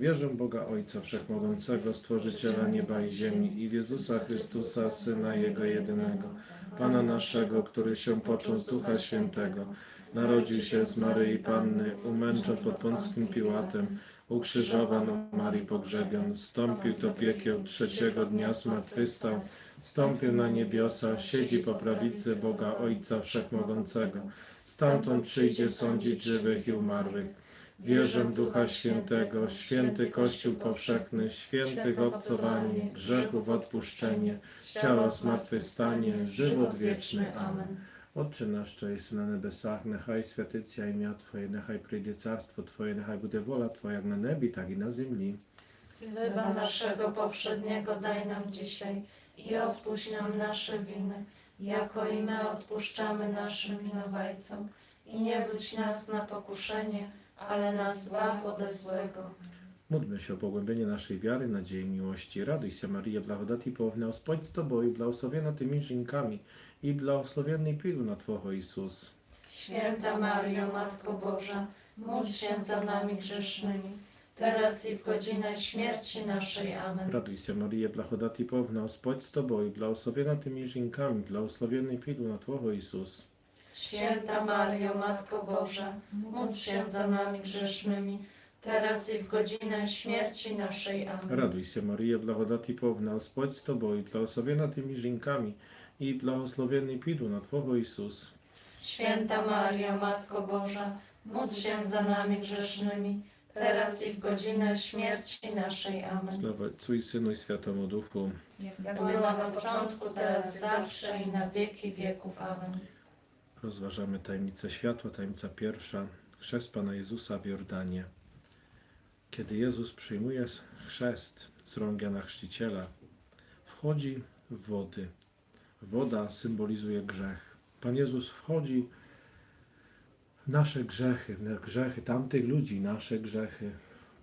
Wierzę w Boga Ojca Wszechmogącego, Stworzyciela nieba i ziemi i w Jezusa Chrystusa, Syna Jego jedynego, Pana naszego, który się począł Ducha Świętego, narodził się z Maryi Panny, umęczon pod Pąckim Piłatem, ukrzyżowan u Marii pogrzebion, stąpił do piekieł, trzeciego dnia zmartwychwstał, stąpił na niebiosa, siedzi po prawicy Boga Ojca Wszechmogącego, stamtąd przyjdzie sądzić żywych i umarłych. Wierzę w Ducha Świętego, święty Kościół powszechny, świętych obcowanie, grzechów odpuszczenie, ciała zmartwychwstanie, żywot wieczny. Amen. Отче наш, що єси на небесах, нехай святиться ім'я Твоє, нехай прийде царство Твоє, нехай буде воля Твоя як на небі, так і на землі. Chleba naszego powszedniego daj nam dzisiaj i odpuść nam nasze winy, jako i my odpuszczamy naszym winowajcom. I nie wódź nas na pokuszenie, ale nas zbaw ode złego. Módlmy się o pogłębienie naszej wiary, nadziei, miłości. Raduj się Maryja, blagodati pełna, Господь z Tobą i błogosławiona Tymi żenkami i błogosławiony pilu na Twojego Isus. Święta Mario, Matko Boża, módl się za nami grzesznymi, teraz i w godzinę śmierci naszej. Amen. Raduj się Maryja, blagodati pełna, Господь z Tobą i błogosławiona Tymi żenkami, błogosławiony pilu na Twojego Isus. Święta Mario, Matko Boża, módl się za nami grzesznymi, teraz i w godzinę śmierci naszej. Amen. Raduj się Maryjo, blagodati powna, Gospodź z Tobą i błogosławiona tymi żonkami i błogosławiony pidu na Twogo Jezus. Święta Maria Matko Boża, módl się za nami grzesznymi, teraz i w godzinę śmierci naszej. Amen. Sława Ojcu i Synu i Świętemu Duchu. Jak była na początku, teraz zawsze i na wieki wieków. Amen. Rozważamy tajemnicę światła, tajemnica pierwsza, chrzest Pana Jezusa w Jordanie. Kiedy Jezus przyjmuje chrzest z rąk Jana Chrzciciela, wchodzi w wody. Woda symbolizuje grzech. Pan Jezus wchodzi w nasze grzechy, w grzechy tamtych ludzi, nasze grzechy,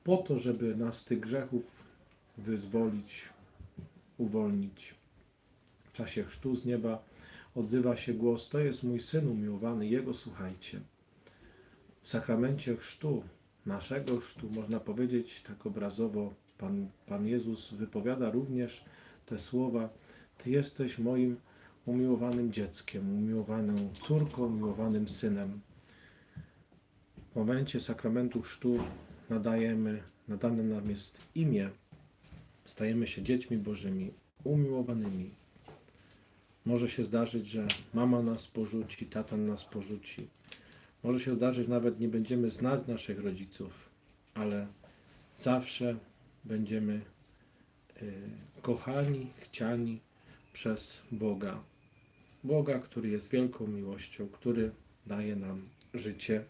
po to, żeby nas z tych grzechów wyzwolić, uwolnić. W czasie chrztu z nieba odzywa się głos: To jest mój syn umiłowany, jego słuchajcie. W sakramencie chrztu, naszego chrztu, można powiedzieć tak obrazowo, Pan, Pan Jezus wypowiada również te słowa: Ty jesteś moim umiłowanym dzieckiem, umiłowaną córką, umiłowanym synem. W momencie sakramentu chrztu nadajemy, nadane nam jest imię, stajemy się dziećmi Bożymi, umiłowanymi. Może się zdarzyć, że mama nas porzuci, tata nas porzuci. Może się zdarzyć, nawet nie będziemy znać naszych rodziców, ale zawsze będziemy y, kochani, chciani przez Boga. Boga, który jest wielką miłością, który daje nam życie.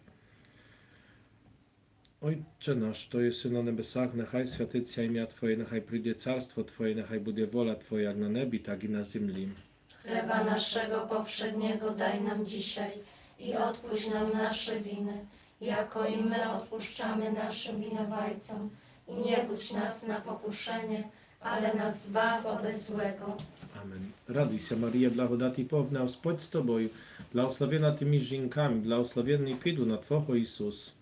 Ojcze nasz, to jest na nebesach, niechaj światycja imię Twoje, niechaj przyjdzie carstwo Twoje, niechaj będzie wola Twoja jak na nebi, tak i na ziemi. Chleba naszego powszedniego daj nam dzisiaj i odpuść nam nasze winy, jako i my odpuszczamy naszym winowajcom. I nie wódź nas na pokuszenie, ale nas zbaw ode złego. Amen. Raduj się Maria, blagodati powna, Gospodź z Tobą, błogosławiona tymi żonkami, błogosławiony piedu na Twoho Jezus.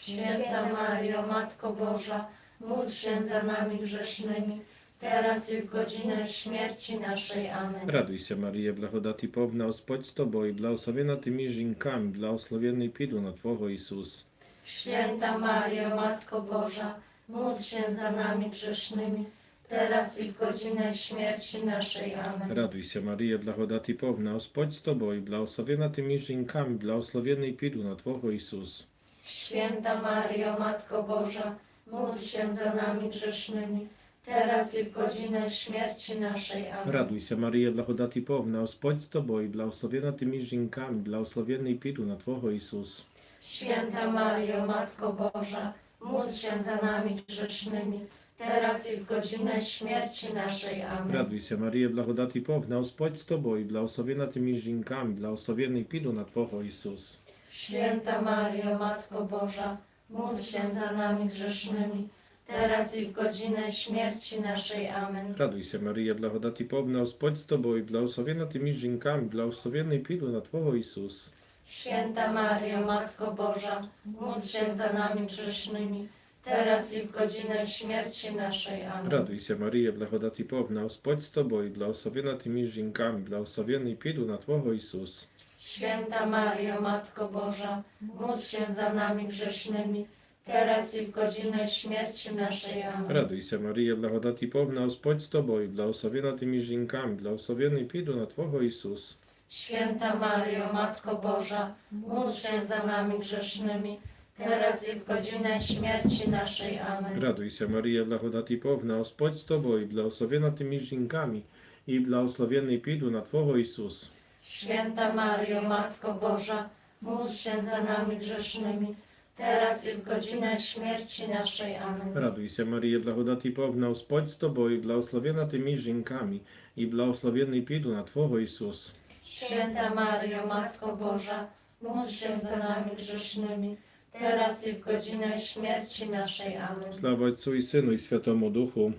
Święta Mario, Matko Boża, módl się za nami grzesznymi, teraz i w godzinę śmierci naszej. Amen. Raduj się Maryjo, blagodati powna, Gospodź z Tobą i błogosławiona Tymi żonkami, błogosławiony piedu na Twojego Jezus. Święta Mario, Matko Boża, módl się za nami grzesznymi, teraz i w godzinę śmierci naszej. Amen. Raduj się Maryjo, blagodati powna, Gospodź z Tobą i błogosławiona Tymi żonkami, błogosławiony piedu na Twojego Jezus. Święta Mario, Matko Boża, módl się za nami grzesznymi, teraz i w godzinę śmierci naszej. Amen. Raduj się Maryjo, blagodati powna, Gospodź z Tobą, błogosławiona tymi żonkami, błogosławiony pitu na Twojego Jezus. Święta Mario, Matko Boża, módl się za nami grzesznymi, teraz i w godzinę śmierci naszej. Amen. Raduj się Maryjo, blagodati powna, Gospodź z Tobą, błogosławiona tymi żonkami, błogosławiony pitu na Twojego Jezus. Święta Mario, Matko Boża, módl się za nami grzesznymi, teraz i w godzinę śmierci naszej. Amen. Raduj się Maryjo, blagodati pełna, Gospodź z Tobą i błogosławiona Tymi żonkami, błogosławiony pidło na Twoją Jezus. Święta Maria, Matko Boża, módl się za nami grzesznymi, teraz i w godzinę śmierci naszej. Amen. Raduj się Maryjo, blagodati pełna, Gospodź z Tobą i błogosławiona Tymi żonkami, błogosławiony pidło na Twoją Jezus. Święta Maria, Matko Boża, módl się za nami grzesznymi, teraz i w godzinę śmierci naszej. Amen. Радуйся, Марія, благодаті повна, Господь з тобою, благословена ти між жінками, благословений піду на Твого Ісус. Święta Mario, Matko Boża, módl się za nami grzesznymi, teraz i w godzinę śmierci naszej. Amen. Радуйся, Марія, благодаті повна, Господь з тобою, благословена ти між жінками, і благословений піду на Твого Ісус. Święta Mario, Matko Boża, módl się za nami grzesznymi, teraz i w godzinę śmierci naszej. Amen. Радуйся, Марія, благодаті повна, Господь з тобою, благословена ти між жінками, і благословений піду на Твого Ісус. Święta Mario, Matko Boża, módl się za nami grzesznymi, teraz i w godzinę śmierci naszej. Amen. Слава Отцю і Сину, і Святому Духу.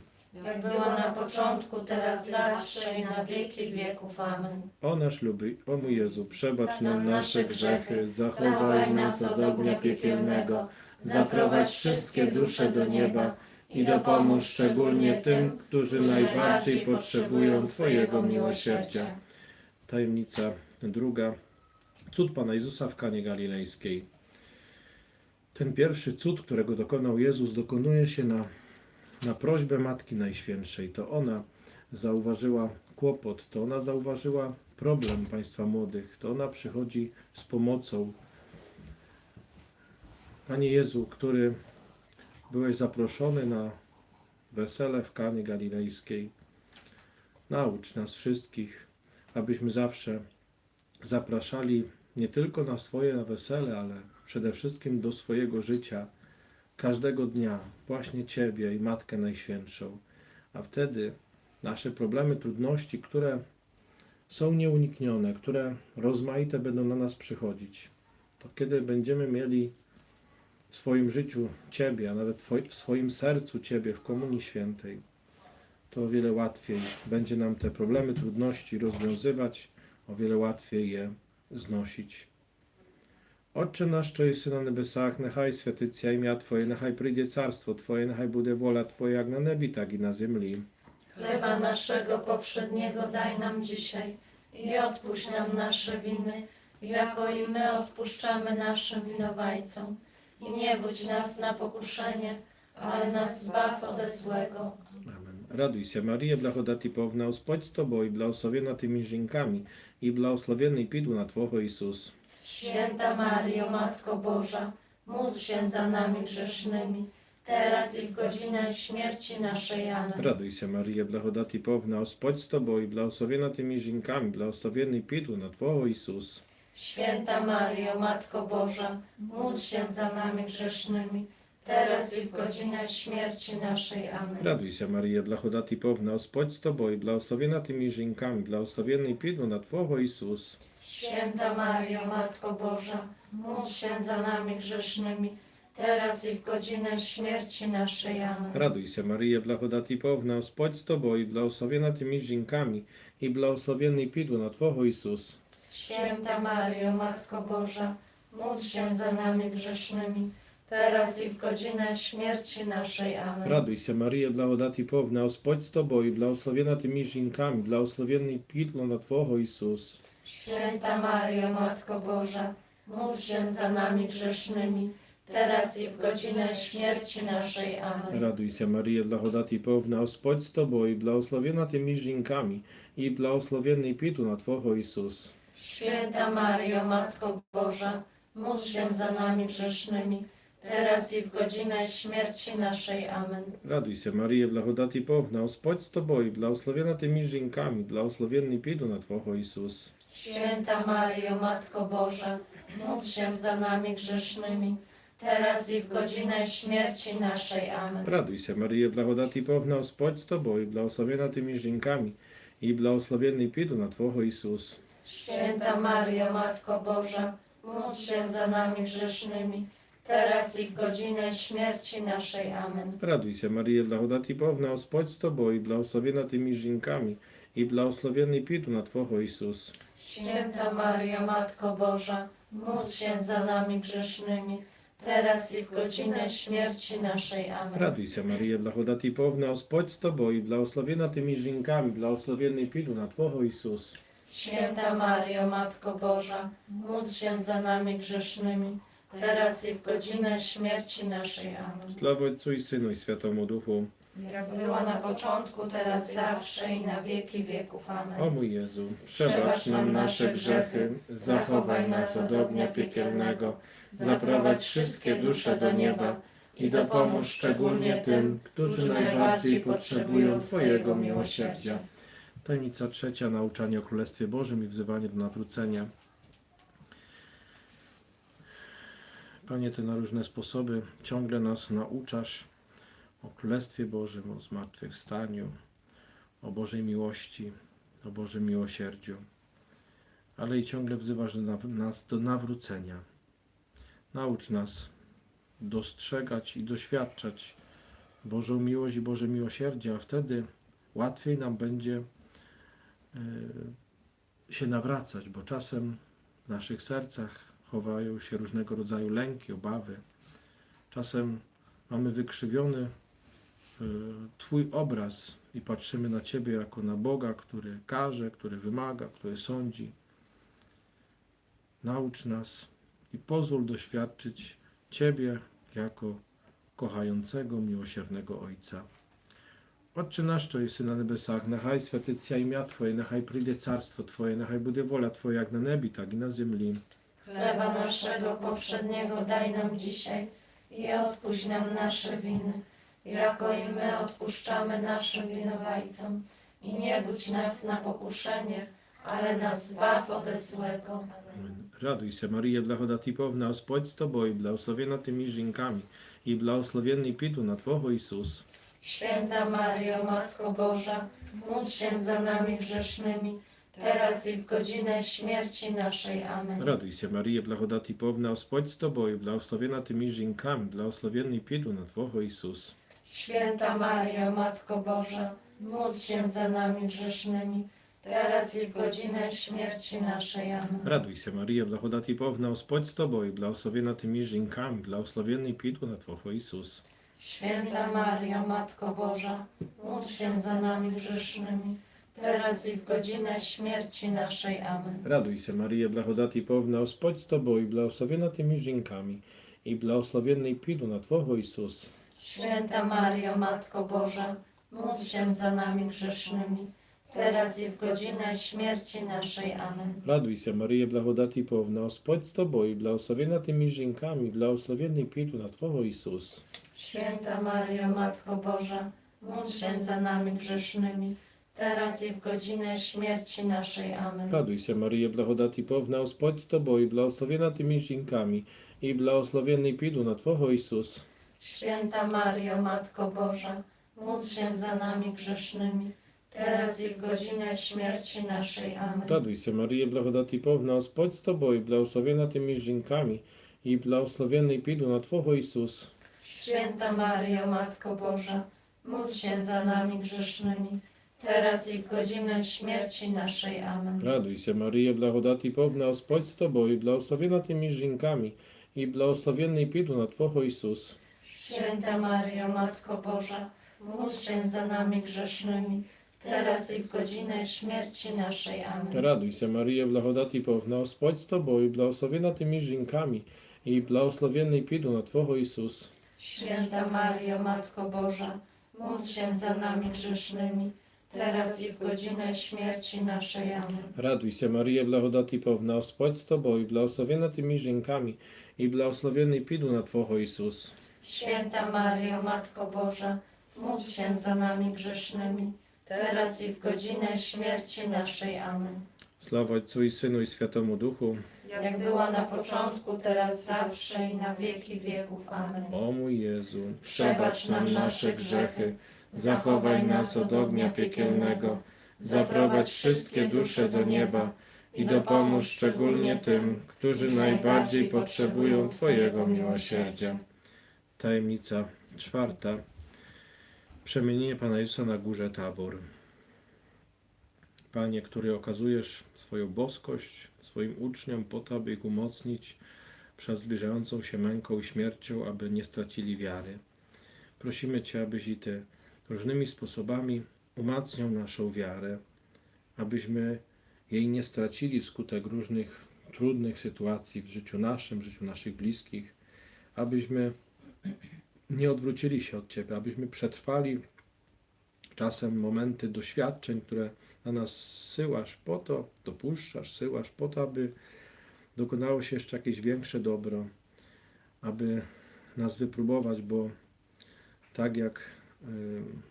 jak było na początku, teraz zawsze i na wieki wieków. Amen. O nasz luby, o mój Jezu, przebacz nam nam nasze grzechy, zachowaj nas od ognia piekielnego, zaprowadź wszystkie dusze do nieba i dopomóż szczególnie tym, którzy najbardziej potrzebują Twojego miłosierdzia. Tajemnica druga. Cud Pana Jezusa w Kanie Galilejskiej. Ten pierwszy cud, którego dokonał Jezus, dokonuje się na, na prośbę Matki Najświętszej. To ona zauważyła kłopot, to ona zauważyła problem państwa młodych, to ona przychodzi z pomocą. Panie Jezu, który byłeś zaproszony na wesele w Kanie Galilejskiej, naucz nas wszystkich, abyśmy zawsze zapraszali nie tylko na swoje na wesele, ale przede wszystkim do swojego życia każdego dnia właśnie Ciebie i Matkę Najświętszą. A wtedy nasze problemy, trudności, które są nieuniknione, które rozmaite będą na nas przychodzić, to kiedy będziemy mieli w swoim życiu Ciebie, a nawet w swoim sercu Ciebie w Komunii Świętej, to o wiele łatwiej będzie nam te problemy, trudności rozwiązywać, o wiele łatwiej je znosić. Отче наш, що єси на небесах, нехай святиться ім'я Твоє, нехай прийде царство Твоє, нехай буде воля Твоя, як на небі, так і на землі. Chleba naszego powszedniego daj nam dzisiaj i odpuść nam nasze winy, jako i my odpuszczamy naszym winowajcom. I nie wódź nas na pokuszenie, ale nas zbaw ode złego. Amen. Радуйся, Марія, благодаті повна, Господь з тобою, благословена ти між жінками, і благословений піду на Твого Ісус. Święta Mario, Matko Boża, módl się za nami grzesznymi, teraz i w godzinę śmierci naszej. Amen. Raduj się Maryjo, blahodati powna, Gospodź z Tobą i błogosławiona Ty międzynkami, błogosławiony pidł na Twojego Jezus. Święta Mario, Matko Boża, módl się za nami grzesznymi, teraz i w godzinę śmierci naszej. Amen. Raduj się Maryjo, blahodati powna, Gospodź z Tobą i błogosławiona Ty międzynkami, błogosławiony pidł na Twojego Jezus. Święta Maria, Matko Boża, módl się za nami grzesznymi, teraz i w godzinę śmierci naszej. Amen. Raduj się Maria, Maryjo, blagodati powna, Gospodź z Tobą i błogosławiona tymi dziękami i błogosławiony pidło na Twojego Jezus. Święta Mario, Matko Boża, módl się za nami grzesznymi, teraz i w godzinę śmierci naszej. Amen. Raduj się Maria, Maryjo, blagodati powna, Gospodź z Tobą i błogosławiona tymi dziękami, błogosławiony pidło na Twojego Jezus. Święta Maria, Matko Boża, módl się za nami grzesznymi, teraz i w godzinę śmierci naszej. Amen. Raduj się Maryjo, blagodati pełna, Gospodź z Tobą i błogosławiona tymi żonkami i błogosławiony pitu na Twojego Jezus. Święta Mario, Matko Boża, módl się za nami grzesznymi, teraz i w godzinę śmierci naszej. Amen. Raduj się Maryjo, blagodati pełna, Gospodź z Tobą i błogosławiona tymi żonkami, błogosławiony pitu na Twojego Jezus. Święta Mario, Matko Boża, módl się za nami grzesznymi, teraz i w godzinę śmierci naszej. Amen. Raduj się Maryjo, blagodati powna, Gospodź z Tobą i błogosławiona Ty miężnikami i błogosławienny piedu na Twojego Jezus. Święta Mario, Matko Boża, módl się za nami grzesznymi, teraz i w godzinę śmierci naszej. Amen. Raduj się Maryjo, blagodati powna, Gospodź z Tobą i błogosławiona Ty miężnikami i błogosławienny piedu na Twojego Jezus. Święta Maria, Matko Boża, módl się za nami grzesznymi, teraz i w godzinę śmierci naszej. Amen. Raduj się Maryjo, blagodati powna, Gospodź z Tobą i tymi Ty dla błogosławiony pilu na Twojego Jezus. Święta Maria Matko Boża, módl się za nami grzesznymi, teraz i w godzinę śmierci naszej. Amen. Sława Ojcu i Synu i Świętemu Duchu. Jak była na początku, teraz zawsze i na wieki wieków. O Amen. mój Jezu, przebacz nam nasze grzechy, zachowaj nas od ognia piekielnego, zaprowadź wszystkie dusze do nieba i dopomóż szczególnie tym, którzy najbardziej potrzebują Twojego miłosierdzia. Tajemnica trzecia, nauczanie o Królestwie Bożym i wzywanie do nawrócenia. Panie, Ty na różne sposoby ciągle nas nauczasz o Królestwie Bożym, o zmartwychwstaniu, o Bożej miłości, o Bożym miłosierdziu, ale i ciągle wzywasz nas do nawrócenia. Naucz nas dostrzegać i doświadczać Bożą miłość i Boże miłosierdzie, a wtedy łatwiej nam będzie y, się nawracać, bo czasem w naszych sercach chowają się różnego rodzaju lęki, obawy. Czasem mamy wykrzywiony E, twój obraz i patrzymy na Ciebie jako na Boga, który każe, który wymaga, który sądzi. Naucz nas i pozwól doświadczyć Ciebie jako kochającego, miłosiernego Ojca. Otcze nasz, co jest na nebesach, niechaj świętycja imię Twoje, niechaj przyjdzie carstwo Twoje, niechaj będzie wola Twoja jak na niebie, tak i na ziemi. Chleba naszego powszedniego daj nam dzisiaj i odpuść nam nasze winy, jako i my odpuszczamy naszym winowajcom. I nie wódź nas na pokuszenie, ale nas zbaw ode złego. Amen. Радуйся, Марія, благодаті повна, Господь з тобою, благословена ти між жінками, і благословенний піду на Твого Ісус. Święta Mario, Matko Boża, módl się za nami grzesznymi, teraz i w godzinę śmierci naszej. Amen. Радуйся, Марія, благодаті повна, Господь з тобою, благословена ти між жінками, благословенний піду на Твого Ісус. Święta Maria, Matko Boża, módl się za nami grzesznymi, teraz i w godzinę śmierci naszej. Amen. Raduj się Maria, dla blagodati powna, Gospodź z Tobą, błogosławiona tymi żonkami, błogosławiony pidło na Twoje Jezus. Święta Maria, Matko Boża, módl się za nami grzesznymi, teraz i w godzinę śmierci naszej. Amen. Raduj się Maria, dla blagodati powna, Gospodź z Tobą, błogosławiona tymi żonkami, i dla błogosławiony pidło na Twoje Jezus. Święta Mario, Matko Boża, módl się za nami grzesznymi, teraz i w godzinę śmierci naszej. Amen. Raduj się Maryjo, blagodati pełna, Gospodź z Tobą i błogosławiona Ty między żonkami, błogosławiony pietu na Twoją Jezus. Święta Mario, Matko Boża, módl się za nami grzesznymi, teraz i w godzinę śmierci naszej. Amen. Raduj się Maryjo, blagodati pełna, Gospodź z Tobą i błogosławiona Ty między żonkami, i błogosławiony pietu na Twoją Jezus. Święta Mario, Matko Boża, módl się za nami grzesznymi, teraz i w godzinę śmierci naszej. Amen. Радуйся, Марія, благодаті повна, Господь з тобою, благословена ти між жінками, і благословенний піду на Твого Ісус. Święta Mario, Matko Boża, módl się za nami grzesznymi, teraz i w godzinę śmierci naszej. Amen. Радуйся, Марія, благодаті повна, Господь з тобою, благословена ти між жінками, і благословенний піду на Твого Ісус. Święta Maria, Matko Boża, módl się za nami grzesznymi, teraz i w godzinę śmierci naszej. Amen. Raduj się Maryjo, blagodati pełna, Gospodź z Tobą, błogosławiona Ty między żonkami i błogosławiony piedu na Twojego Jezus. Święta Maria, Matko Boża, módl się za nami grzesznymi, teraz i w godzinę śmierci naszej. Amen. Raduj się Maryjo, blagodati pełna, Gospodź z Tobą, błogosławiona Ty między żonkami i błogosławiony piedu na Twojego Jezus. Święta Mario, Matko Boża, módl się za nami grzesznymi, teraz i w godzinę śmierci naszej. Amen. Sława Ojcu i Synu i Świętemu Duchu. Jak była na początku, teraz zawsze i na wieki wieków. Amen. O mój Jezu, przebacz nam nasze grzechy, zachowaj nas od ognia piekielnego, zaprowadź wszystkie dusze do nieba i dopomóż szczególnie tym, którzy najbardziej potrzebują Twojego miłosierdzia. Tajemnica czwarta. Przemienienie Pana Jezusa na górze Tabor. Panie, który okazujesz swoją boskość swoim uczniom po to, aby ich umocnić, przed zbliżającą się męką i śmiercią, aby nie stracili wiary. Prosimy Cię, abyś i Ty różnymi sposobami umacniał naszą wiarę, abyśmy jej nie stracili wskutek różnych trudnych sytuacji w życiu naszym, w życiu naszych bliskich, abyśmy nie odwrócili się od Ciebie, abyśmy przetrwali czasem momenty doświadczeń, które na nas syłasz po to, dopuszczasz, syłasz po to, aby dokonało się jeszcze jakieś większe dobro, aby nas wypróbować, bo tak jak ym,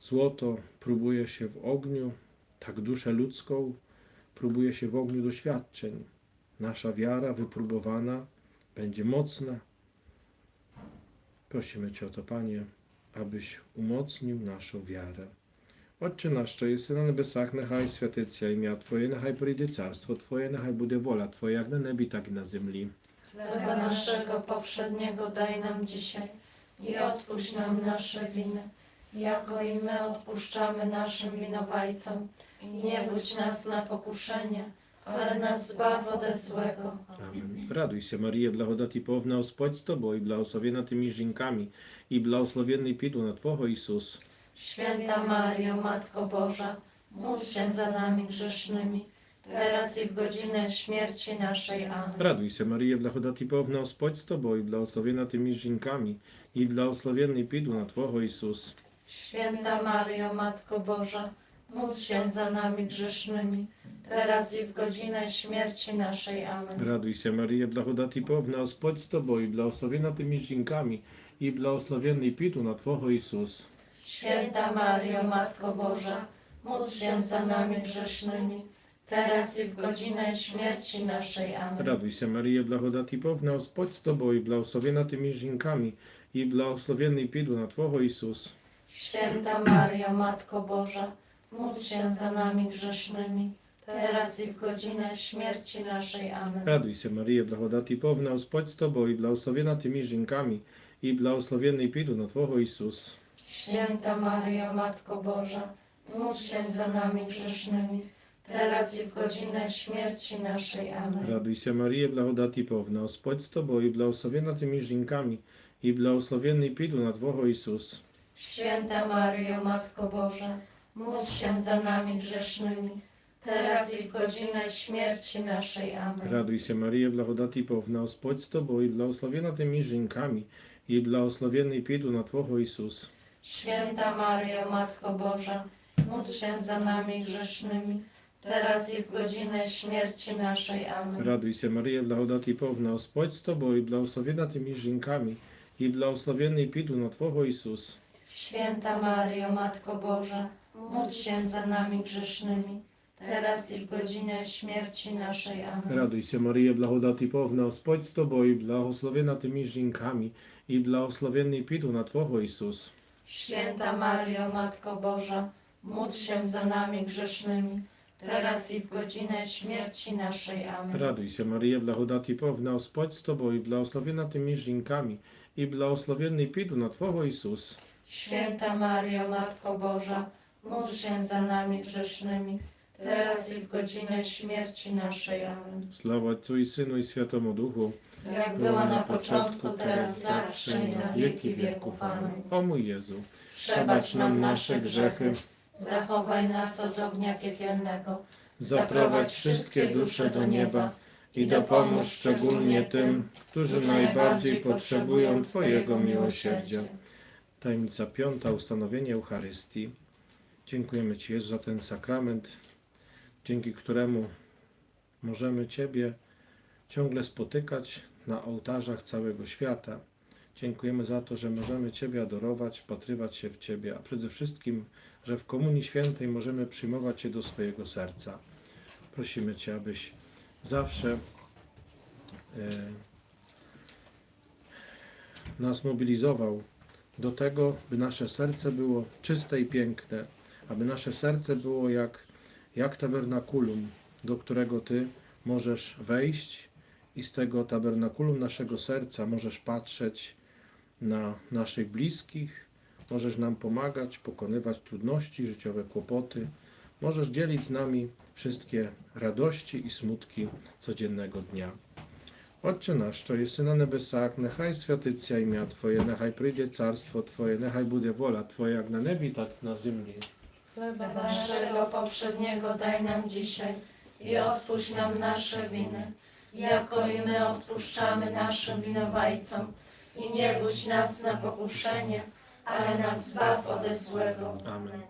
złoto próbuje się w ogniu, tak duszę ludzką próbuje się w ogniu doświadczeń. Nasza wiara wypróbowana będzie mocna. Prosimy Cię o to, Panie, abyś umocnił naszą wiarę. Отче наш, що єси на небесах, нехай святиться ім'я Твоє, нехай прийде царство Твоє, нехай буде воля Твоя, як на небі, так і на землі. Chleba naszego powszedniego daj nam dzisiaj i odpuść nam nasze winy, jako i my odpuszczamy naszym winowajcom. I nie budź nas na pokuszenie, ale nas zbaw ode złego. Amen. Радуйся, Марія, благодаті повна Господь з тобою, благословена ти між жінками, і благословенний піду на Твого Ісус. Święta Mario, Matko Boża, módl się za nami grzesznymi, teraz i w godzinę śmierci naszej. Amen. Радуйся, Марія, благодаті повна Господь з тобою, благословена ти між жінками, і благословенний піду на Твого Ісус. Święta Mario, Matko Boża, módl się za nami grzesznymi, teraz i w godzinę śmierci naszej. Amen. Радуйся, Марія, благодаті повна Господь з тобою, благословена ти між жінками, і благословенний піду на Твого Ісус. Święta Mario, Matko Boża, módl się za nami grzesznymi, teraz i w godzinę śmierci naszej. Amen. Радуйся, Марія, благодаті повна Господь з тобою, благословена ти між жінками, і благословенний піду на Твого Ісус. Święta Mario, Matko Boża, módl się za nami grzesznymi, teraz i w godzinę śmierci naszej. Amen. Радуйся, Марія, благодаті повна Господь з тобою, благословена ти між жінками, і благословенний піду на Твого Ісус. Święta Mario, Matko Boża, módl się za nami grzesznymi, teraz i w godzinę śmierci naszej. Amen. Радуйся, Марія, благодаті повна Господь з тобою, благословена ти між жінками, і благословенний піду на Твого Ісус. Święta Mario, Matko Boża, módl się za nami grzesznymi, teraz i w godzinę śmierci naszej. Amen. Радуйся, Марія, благодаті повна Господь з тобою, благословена ти між жінками, і благословенний піду на Твого Ісус. Święta Mario, Matko Boża, módl się za nami grzesznymi, teraz i w godzinę śmierci naszej. Amen. Радуйся, Марія, благодаті повна Господь з тобою, благословена ти між жінками, і благословенний піду на Твого Ісус. Święta Mario, Matko Boża, módl się za nami grzesznymi, teraz i w godzinę śmierci naszej. Amen. Радуйся, Марія, благодаті повна Господь з тобою, благословена ти між жінками, і благословенний піду на Твого Ісус. Święta Mario, Matko Boża, módl się za nami grzesznymi, teraz i w godzinę śmierci naszej. Amen. Радуйся, Марія, благодаті повна Господь з тобою, благословена ти між жінками, і благословенний піду на Твого Ісус. Święta Mario, Matko Boża, módl się za nami grzesznymi, teraz i w godzinę śmierci naszej. Amen. Sława Ojcu i Synu i Świętemu Duchu. Jak była na początku, teraz zawsze i na wieki wieków. Amen. O mój Jezu, przebacz nam nasze grzechy, zachowaj nas od ognia piekielnego, zaprowadź wszystkie dusze do nieba i dopomóż szczególnie tym, którzy najbardziej potrzebują Twojego miłosierdzia. Tajemnica piąta, ustanowienie Eucharystii. Dziękujemy Ci, Jezu, za ten sakrament, dzięki któremu możemy Ciebie ciągle spotykać na ołtarzach całego świata. Dziękujemy za to, że możemy Ciebie adorować, wpatrywać się w Ciebie, a przede wszystkim, że w Komunii Świętej możemy przyjmować Cię do swojego serca. Prosimy Cię, abyś zawsze e, nas mobilizował do tego, by nasze serce było czyste i piękne, aby nasze serce było jak, jak tabernakulum, do którego Ty możesz wejść i z tego tabernakulum naszego serca możesz patrzeć na naszych bliskich, możesz nam pomagać, pokonywać trudności, życiowe kłopoty, możesz dzielić z nami wszystkie radości i smutki codziennego dnia. Отче наш, що єси на небесах, нехай святиться ім'я Твоє, нехай прийде царство Твоє, нехай буде воля Твоя, як на небі, так і на землі. Chleba naszego powszedniego daj nam dzisiaj i odpuść nam nasze winy, jako i my odpuszczamy naszym winowajcom. I nie wódź nas na pokuszenie, ale nas zbaw ode złego. Amen.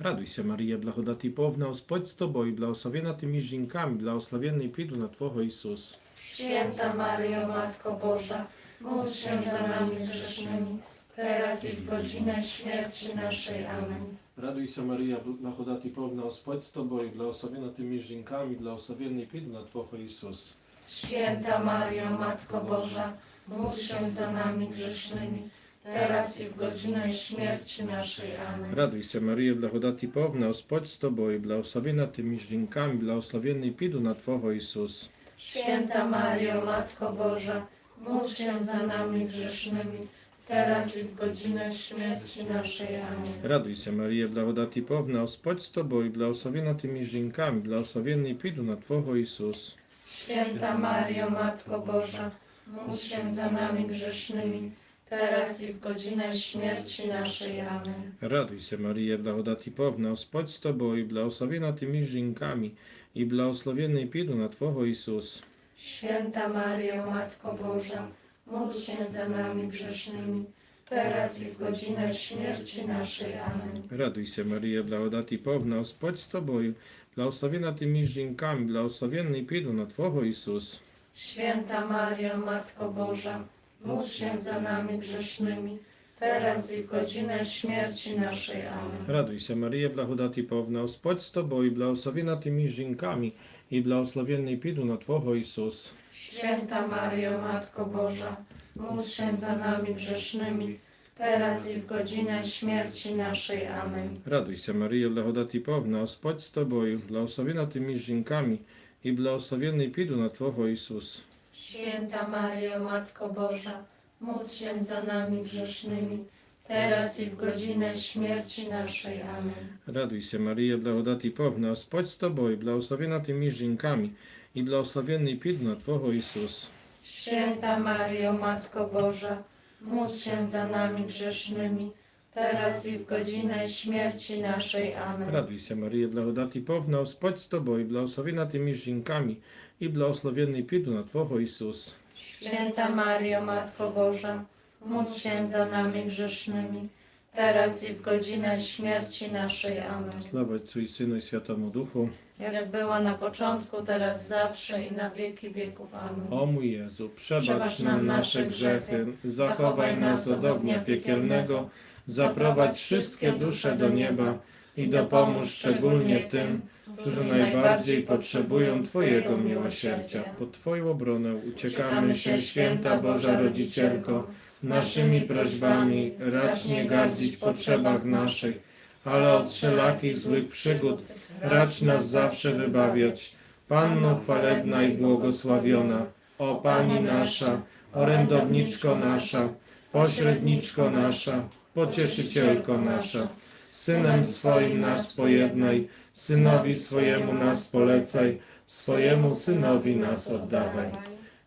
Raduj się Maria, blagodati powna, Gospodź z Tobą i błogosławiona tymi żonkami, błogosławienny piedu na Twojego Jezus. Święta Maryjo, Matko Boża, módl się za nami grzesznymi, teraz i w godzinę śmierci naszej. Amen. Raduj się Maryja, blahodati plowna, Gospodź z Tobą i błogosławiona tymi żonkami, błogosławiony i pidna Twoja Jezus. Święta Maria, Matko Boża, módl się za nami grzesznymi, teraz i w godzinę śmierci naszej. Amen. Raduj się Maryjo, blagodati pełna, Gospodź z Tobą i błogosławiona Ty między żonkami, błogosławiony pidu na Twoho Jezus. Święta Maria, Matko Boża, módl się za nami grzesznymi, teraz i w godzinę śmierci naszej. Amen. Raduj się Maryjo, blagodati powna, Spoć z Tobą i błogosławiona tymi żonkami, błogosławienny pidu na Twojego Jezus. Święta Mario, Matko Boża, módl się za nami grzesznymi, teraz i w godzinę śmierci naszej. Amen. Raduj się Maryjo, blagodati powna, Spoć z Tobą i błogosławiona tymi żonkami i błogosławienny pidu na Twojego Jezus. Święta Mario, Matko Boża, módl się za nami grzesznymi, teraz i w godzinę śmierci naszej. Amen. Радуйся, Марія, благодаті повна, Господь з тобою, благословена ти між жінками, благословенний піду на Твого Ісус. Święta Maryjo, Matko Boża, módl się za nami grzesznymi, teraz i w godzinę śmierci naszej. Amen. Радуйся, Марія, благодаті повна, Господь з тобою, благословена ти між жінками, i błogosławienny piduna Twojego Jezus. Święta Mario, Matko Boża, módl się za nami grzesznymi, teraz i w godzinę śmierci naszej. Amen. Raduj się Maryjo, Lechodati Powna, Gospodź z Tobą, błogosławiona tymi żonkami i błogosławienny piduna Twojego Jezus. Święta Mario, Matko Boża, módl się za nami grzesznymi, teraz i w godzinę śmierci naszej. Amen. Raduj się Maryjo, blagodati powna, spać z Tobą i błogosławiona tymi żonkami i błogosławiony pidno Twojego Jezus. Święta Maryjo, Matko Boża, módl się za nami grzesznymi, teraz i w godzinę śmierci naszej. Amen. Raduj się Maryjo, blagodati powna, spać z Tobą i błogosławiona tymi żonkami i błogosławiony pidno Twojego Jezus. Święta Maryjo, Matko Boża, módl się za nami grzesznymi, teraz i w godzinę śmierci naszej. Amen. Sława Ojcu Synu i Świętemu Duchu. Jak była na początku, teraz zawsze i na wieki wieków. Amen. O mój Jezu, przebacz nam nasze grzechy, zachowaj nas od ognia piekielnego, zaprowadź wszystkie dusze do nieba i dopomóż szczególnie tym, którzy najbardziej potrzebują Twojego miłosierdzia. Pod Twoją obronę uciekamy się, Święta Boża Rodzicielko, naszymi prośbami racz nie gardzić potrzebach naszych, ale od wszelakich złych przygód racz nas zawsze wybawiać. Panno chwalebna i błogosławiona, o Pani nasza, orędowniczko nasza, pośredniczko nasza, pocieszycielko nasza, Synem swoim nas pojednaj, Synowi swojemu nas polecaj, swojemu Synowi nas oddawaj.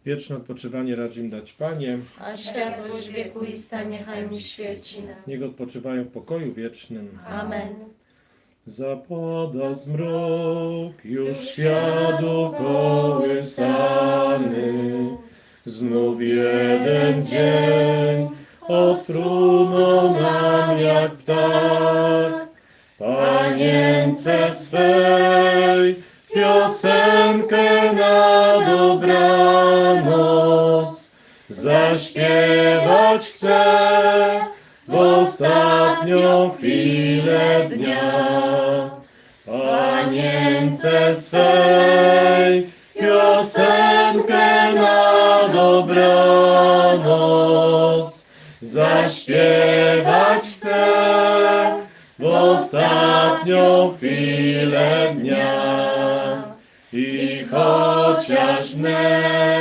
Wieczne odpoczywanie racz im dać Panie, A światłość wiekuista niechaj mi świeci. niech odpoczywają w pokoju wiecznym. Amen. Zapada zmrok, już światu kołysany. Znów jeden dzień odfrunął nam jak ptak. Panience swej zaśpiewać chcę w ostatnią chwilę dnia. Panience swej piosenkę na dobranoc zaśpiewać chcę w ostatnią chwilę dnia. I chociaż wnet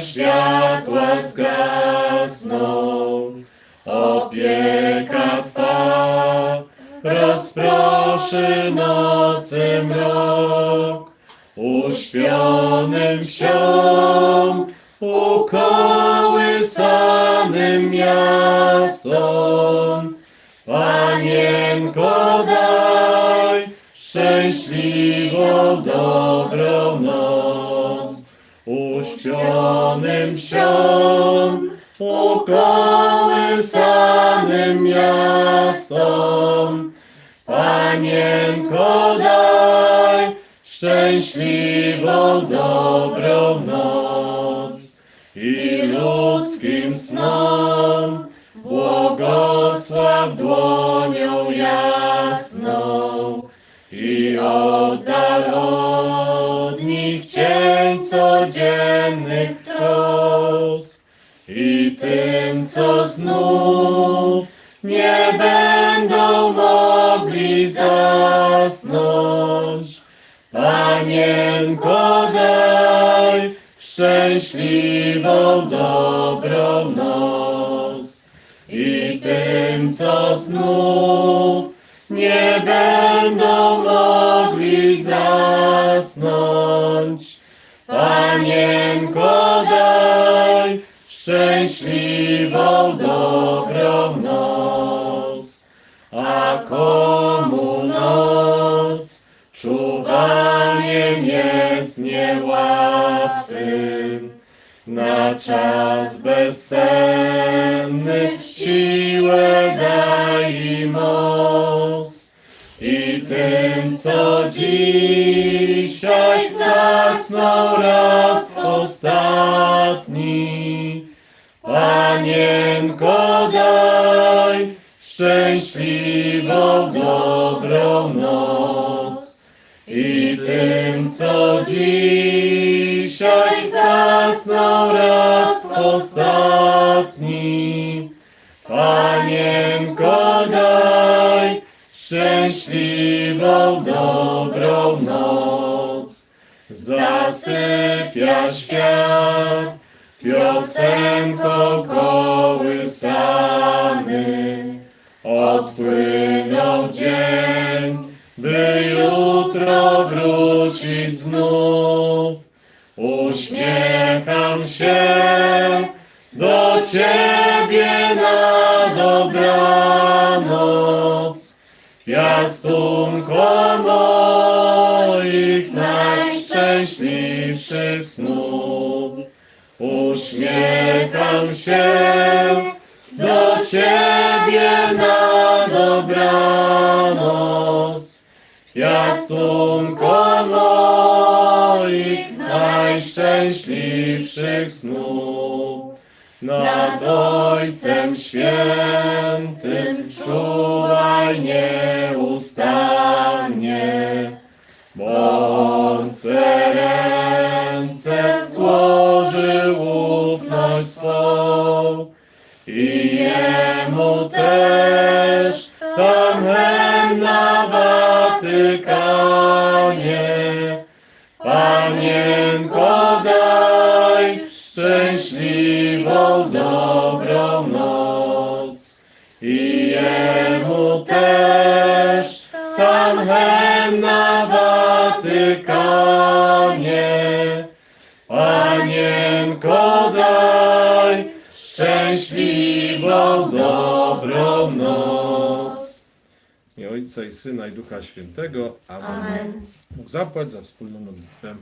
światła zgasną, opieka Twa rozproszy nocy mrok. Uś uśpionym wsiom, ukołysanym miastom. Panienko daj szczęśliwą dobrą noc, uśpionym wsiom, ukołysanym miastom. Panienko daj szczęśliwą dobrą noc i ludzkim snom błogosław dłonią jasną i oddal cień codziennych trosk i tym, co znów nie będą mogli zasnąć. Panienko daj szczęśliwą dobrą noc i tym, co znów nie będą mogli zasnąć. Panienko daj szczęśliwą dobrą noc, a komu noc czuwaniem jest niełatwym, na czas bezsenny siłę daj i moc. I tym, co dzisiaj zasnął raz ostatni, Panienko daj szczęśliwą dobrą noc. I tym, co dzisiaj zasnął raz ostatni, Panienko daj szczęśliwą dobrą noc. Zasypia świat piosenką kołysany. Odpłynął dzień, by jutro wrócić znów. Uśmiecham się do Ciebie na Piastunko moich najszczęśliwszych snów. Uśmiecham się do Ciebie na dobranoc. Piastunko moich najszczęśliwszych snów. Nad Ojcem Świętym czuwaj nieustannie, bo On Twe też tam na Watykanie. Panienko daj szczęśliwą dobrą noc. I Ojca i Syna i Ducha Świętego. Amen. Amen. Bóg zapłać za wspólną modlitwę.